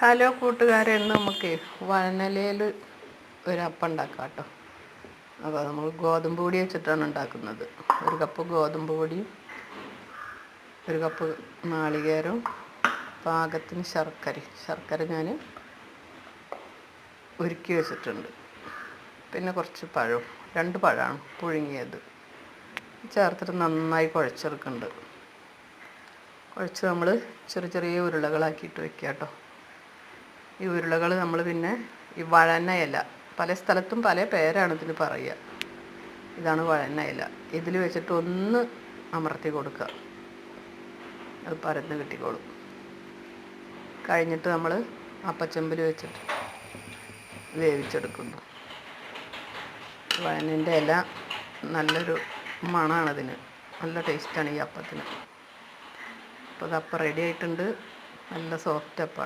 Hello കൂട്ടുകാരെ ഇന്ന് നമുക്ക് വനലയിൽ ഒരു അപ്പം ഉണ്ടാക്കാം കേട്ടോ. അപ്പോൾ നമ്മൾ ഗോതമ്പ് പൊടി വെച്ചിട്ടാണ് ഉണ്ടാക്കുന്നത്. ഒരു കപ്പ് ഗോതമ്പ് പൊടിയും ഒരു കപ്പ് നാളികേരവും പാകത്തിന് ശർക്കര. ശർക്കര ഞാൻ ഉരുക്കി വെച്ചിട്ടുണ്ട്. പിന്നെ കുറച്ച് പഴം രണ്ട് പഴമാണ് പുഴുങ്ങിയത്. ചേർത്തിട്ട് നന്നായി കുഴച്ചെടുക്കുന്നുണ്ട്. കുഴച്ച് നമ്മൾ ചെറിയ ചെറിയ ഉരുളകളാക്കിയിട്ട് വെക്കുക കേട്ടോ. ഈ ഉരുളകൾ നമ്മൾ പിന്നെ ഈ വഴന്ന ഇല പല സ്ഥലത്തും പല പേരാണ് ഇതിന് പറയുക. ഇതാണ് വഴന്ന ഇല ഇതിൽ വെച്ചിട്ട് ഒന്ന് അമർത്തി കൊടുക്കുക അത് പരന്ന് കിട്ടിക്കോളും. കഴിഞ്ഞിട്ട് നമ്മൾ അപ്പച്ചമ്പിൽ വെച്ചിട്ട് വേവിച്ചെടുക്കുന്നു. വഴനിന്റെ ഇല നല്ലൊരു മണമാണതിന് നല്ല ടേസ്റ്റാണ് ഈ അപ്പത്തിന്. അപ്പോൾ അത് അപ്പം റെഡി ആയിട്ടുണ്ട്. നല്ല സോഫ്റ്റ് അപ്പമാണ്